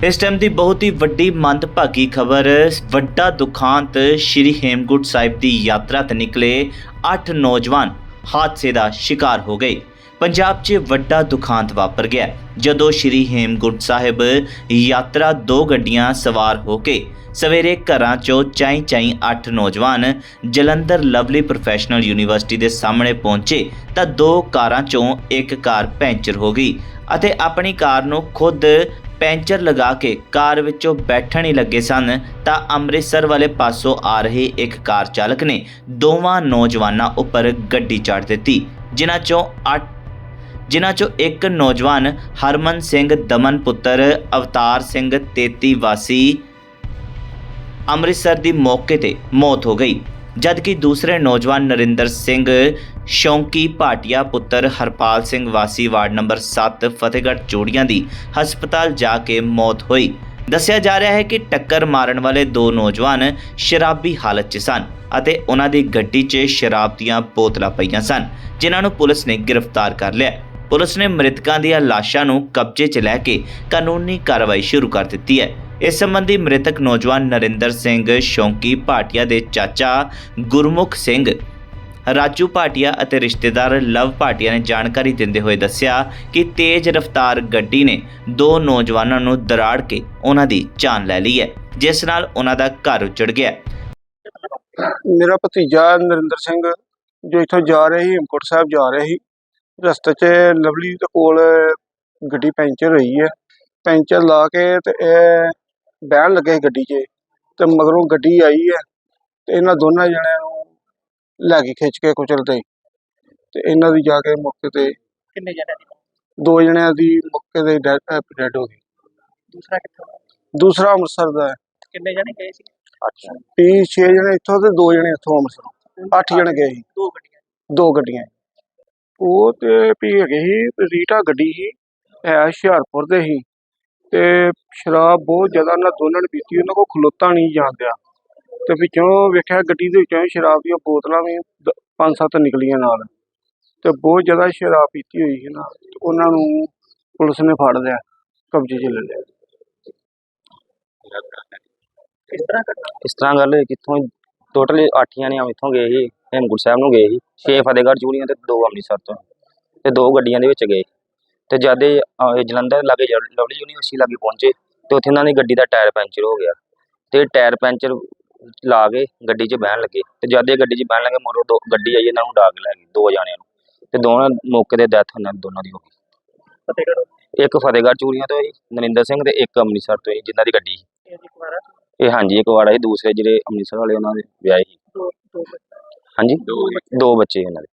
ਇਸ ਟਾਈਮ ਦੀ ਬਹੁਤ ਹੀ ਵੱਡੀ ਮੰਦਭਾਗੀ ਖਬਰ, ਵੱਡਾ ਦੁਖਾਂਤ ਸ਼੍ਰੀ ਹੇਮਕੁੰਟ ਸਾਹਿਬ ਦੀ ਯਾਤਰਾ ਤੇ ਨਿਕਲੇ 8 ਨੌਜਵਾਨ ਹਾਦਸੇ ਦਾ ਸ਼ਿਕਾਰ ਹੋ ਗਏ। ਪੰਜਾਬ 'ਚ ਵੱਡਾ ਦੁਖਾਂਤ ਵਾਪਰ ਗਿਆ। ਜਦੋਂ ਸ਼੍ਰੀ ਹੇਮਕੁੰਟ ਸਾਹਿਬ ਯਾਤਰਾ ਦੋ ਗੱਡੀਆਂ ਸਵਾਰ ਹੋ ਕੇ ਸਵੇਰੇ ਘਰਾਂ 'ਚੋਂ ਚਾਈ ਚਾਈ 8 ਨੌਜਵਾਨ ਜਲੰਧਰ ਲਵਲੀ ਪ੍ਰੋਫੈਸ਼ਨਲ ਯੂਨੀਵਰਸਿਟੀ ਦੇ ਸਾਹਮਣੇ ਪਹੁੰਚੇ ਤਾਂ ਦੋ ਕਾਰਾਂ 'ਚੋਂ ਇੱਕ ਕਾਰ ਪੈਂਚਰ ਹੋ ਗਈ ਅਤੇ ਆਪਣੀ ਕਾਰ ਨੂੰ ਖੁਦ ਪੈਂਚਰ ਲਗਾ ਕੇ ਕਾਰ ਵਿੱਚੋਂ ਬੈਠਣ ਹੀ ਲੱਗੇ ਸਨ, ਤਾਂ ਅੰਮ੍ਰਿਤਸਰ ਵਾਲੇ ਪਾਸੋਂ ਆ ਰਹੇ ਇੱਕ ਕਾਰ ਚਾਲਕ ਨੇ ਦੋਵਾਂ ਨੌਜਵਾਨਾਂ ਉੱਪਰ ਗੱਡੀ ਚੜ੍ਹ ਦਿੱਤੀ, ਜਿਨ੍ਹਾਂ ਚੋਂ 8 ਜਿਨ੍ਹਾਂ ਚੋਂ ਇੱਕ ਨੌਜਵਾਨ ਹਰਮਨ ਸਿੰਘ ਦਮਨ ਪੁੱਤਰ ਅਵਤਾਰ ਸਿੰਘ 33 ਵਾਸੀ ਅੰਮ੍ਰਿਤਸਰ ਦੀ ਮੌਕੇ ਤੇ ਮੌਤ ਹੋ ਗਈ। ਜਦਕਿ ਦੂਸਰੇ ਨੌਜਵਾਨ ਨਰਿੰਦਰ ਸਿੰਘ, ਸ਼ੌਂਕੀ ਭਾਟੀਆ ਪੁੱਤਰ ਹਰਪਾਲ ਸਿੰਘ ਵਾਸੀ ਵਾਰਡ ਨੰਬਰ 7 ਫਤਿਹਗੜ੍ਹ ਚੋੜੀਆਂ ਦੀ ਹਸਪਤਾਲ ਜਾ ਕੇ ਮੌਤ ਹੋਈ। ਦੱਸਿਆ ਜਾ ਰਿਹਾ ਹੈ ਕਿ ਟੱਕਰ ਮਾਰਨ ਵਾਲੇ ਦੋ ਨੌਜਵਾਨ ਸ਼ਰਾਬੀ ਹਾਲਤ 'ਚ ਸਨ ਅਤੇ ਉਹਨਾਂ ਦੀ ਗੱਡੀ 'ਚ ਸ਼ਰਾਬ ਦੀਆਂ ਬੋਤਲਾਂ ਪਈਆਂ ਸਨ, ਜਿਨ੍ਹਾਂ ਨੂੰ ਪੁਲਿਸ ਨੇ ਗ੍ਰਿਫਤਾਰ ਕਰ ਲਿਆ। ਪੁਲਿਸ ਨੇ ਮ੍ਰਿਤਕਾਂ ਦੀਆਂ ਲਾਸ਼ਾਂ ਨੂੰ ਕਬਜ਼ੇ 'ਚ ਲੈ ਕੇ ਕਾਨੂੰਨੀ ਕਾਰਵਾਈ ਸ਼ੁਰੂ ਕਰ ਦਿੱਤੀ ਹੈ। ਇਸ ਸੰਬੰਧੀ ਮ੍ਰਿਤਕ ਨੌਜਵਾਨ ਨਰਿੰਦਰ ਸਿੰਘ ਸ਼ੌਂਕੀ ਭਾਟੀਆ ਦੇ ਚਾਚਾ ਗੁਰਮੁਖ ਸਿੰਘ, ਰਾਜੂ ਭਾਟੀਆ ਅਤੇ ਰਿਸ਼ਤੇਦਾਰ ਲਵ ਭਾਟੀਆ ਨੇ ਜਾਣਕਾਰੀ ਦਿੰਦੇ ਹੋਏ ਦੱਸਿਆ ਕਿ ਤੇਜ਼ ਰਫ਼ਤਾਰ ਗੱਡੀ ਨੇ ਦੋ ਨੌਜਵਾਨਾਂ ਨੂੰ ਦਰਾੜ ਕੇ ਉਹਨਾਂ ਦੀ ਜਾਨ ਲੈ ਲਈ ਹੈ, ਜਿਸ ਨਾਲ ਉਹਨਾਂ ਦਾ ਘਰ ਉਜੜ ਗਿਆ। ਮੇਰਾ ਭਤੀਜਾ ਨਰਿੰਦਰ ਸਿੰਘ, ਜੋ ਇੱਥੋਂ ਜਾ ਰਿਹਾ ਸੀ, ਹੇਮਕੋਟ ਸਾਹਿਬ ਜਾ ਰਿਹਾ ਸੀ, ਰਸਤੇ 'ਚ ਲਵਲੀ ਦੇ ਕੋਲ ਗੱਡੀ ਪੈਂਚਰ ਹੋਈ ਹੈ। ਪੈਂਚਰ ਲਾ ਕੇ ਤੇ ਇਹ ਬਹਿਣ ਲੱਗੇ ਸੀ ਗੱਡੀ 'ਚ ਤੇ ਮਗਰੋਂ ਗੱਡੀ ਆਈ ਹੈ ਤੇ ਇਹਨਾਂ ਦੋਨਾਂ ਜਣਿਆਂ ਨੂੰ ਲੈ ਕੇ ਖਿੱਚ ਕੇ ਕੁਚਲਦੇ ਤੇ ਇਹਨਾਂ ਦੀ ਜਾ ਕੇ ਮੌਕੇ ਤੇ ਕਿੰਨੇ ਦੋ? ਜਣਿਆਂ ਦੀ ਮੌਕੇ ਤੇ ਡੈਡ ਹੋ ਗਈ। ਦੂਸਰਾ ਕਿੱਥੋਂ ਦੂਸਰਾ ਅੰਮ੍ਰਿਤਸਰ ਦਾ ਹੈ। ਕਿੰਨੇ ਜਣੇ ਗਏ ਸੀ? ਵੀ 6 ਜਣੇ ਇੱਥੋਂ ਤੇ ਦੋ ਜਣੇ ਇੱਥੋਂ ਅੰਮ੍ਰਿਤਸਰੋਂ। ਅੱਠ ਜਣੇ ਗਏ ਸੀ। ਦੋ ਗੱਡੀਆਂ। ਦੋ ਗੱਡੀਆਂ। ਉਹ ਤੇ ਵੀ ਹੈਗੇ ਸੀ ਰੀਟਾ ਗੱਡੀ ਸੀ ਹੈ ਹੁਸ਼ਿਆਰਪੁਰ ਦੇ ਸੀ। ਤੇ ਸ਼ਰਾਬ ਬਹੁਤ ਜ਼ਿਆਦਾ ਉਹਨਾਂ ਦੋਨਾਂ ਨੇ ਪੀਤੀ, ਉਹਨਾਂ ਕੋਲ ਖਲੋਤਾ ਨਹੀਂ ਜਾਂਦਿਆ ਤੇ ਵਿੱਚੋਂ ਵੇਖਿਆ ਗੱਡੀ ਦੇ ਵਿੱਚੋਂ ਸ਼ਰਾਬ ਦੀਆਂ ਬੋਤਲਾਂ ਵੀ ਪੰਜ ਸੱਤ ਨਿਕਲੀਆਂ ਨਾਲ। ਤੇ ਬਹੁਤ ਜ਼ਿਆਦਾ ਸ਼ਰਾਬ ਪੀਤੀ ਹੋਈ ਸੀ ਨਾ ਉਹਨਾਂ ਨੂੰ ਪੁਲਿਸ ਨੇ ਫੜ ਲਿਆ, ਕਬਜ਼ੇ 'ਚ ਲੈ ਲਿਆ। ਕਿਸ ਤਰ੍ਹਾਂ ਇਸ ਤਰ੍ਹਾਂ ਗੱਲ ਹੋਈ? ਕਿੱਥੋਂ ਟੋਟਲ 8 ਜਣੇ ਇੱਥੋਂ ਗਏ ਸੀ, ਹੇਮਕੁੰਟ ਸਾਹਿਬ ਨੂੰ ਗਏ ਸੀ 6 ਫਤਿਹਗੜ੍ਹ ਚੂੜੀਆਂ ਤੇ ਦੋ ਅੰਮ੍ਰਿਤਸਰ ਤੋਂ, ਤੇ ਦੋ ਗੱਡੀਆਂ ਦੇ ਵਿੱਚ ਗਏ। ਤੇ ਜਦ ਇਹ ਅਹ, ਜਲੰਧਰ ਲਾਗੇ ਲਵਲੀ ਯੂਨੀਵਰਸਿਟੀ ਲਾਗੇ ਪਹੁੰਚੇ ਤੇ ਉੱਥੇ ਇਹਨਾਂ ਦੀ ਗੱਡੀ ਦਾ ਟਾਇਰ ਪੈਂਚਰ ਹੋ ਗਿਆ ਤੇ ਟਾਇਰ ਪੈਂਚਰ ਲਾ ਕੇ ਗੱਡੀ 'ਚ ਬਹਿਣ ਲੱਗੇ ਤੇ ਜਦ ਇਹ ਗੱਡੀ 'ਚ ਬਹਿਣ ਲੱਗੇ ਮੋਰੋ ਦੋ ਗੱਡੀ ਆਈ ਇਹਨਾਂ ਨੂੰ ਡਾਗ ਲੈ ਗਈ ਦੋ ਜਾਣਿਆਂ ਨੂੰ ਤੇ ਦੋਵਾਂ ਮੌਕੇ ਤੇ ਡੈਥ ਉਹਨਾਂ ਦੋਨਾਂ ਦੀ ਹੋ ਗਈ। ਫਤਿਹਗੜ੍ਹ ਇੱਕ ਫਤਿਹਗੜ੍ਹ ਚੂੜੀਆਂ ਤੋਂ ਸੀ ਨਰਿੰਦਰ ਸਿੰਘ ਤੇ ਇੱਕ ਅੰਮ੍ਰਿਤਸਰ ਤੋਂ ਸੀ ਜਿਨ੍ਹਾਂ ਦੀ ਗੱਡੀ ਸੀ। ਇਹ ਜੀ ਕੁਮਾਰਾ ਇਹ ਹਾਂਜੀ ਇੱਕ ਵਾੜਾ ਸੀ ਦੂਸਰੇ ਜਿਹੜੇ ਅੰਮ੍ਰਿਤਸਰ ਵਾਲੇ ਉਹਨਾਂ ਦੇ ਵਿਆਹੇ ਸੀ। ਦੋ ਦੋ ਹਾਂਜੀ? ਦੋ ਬੱਚੇ ਉਹਨਾਂ ਦੇ।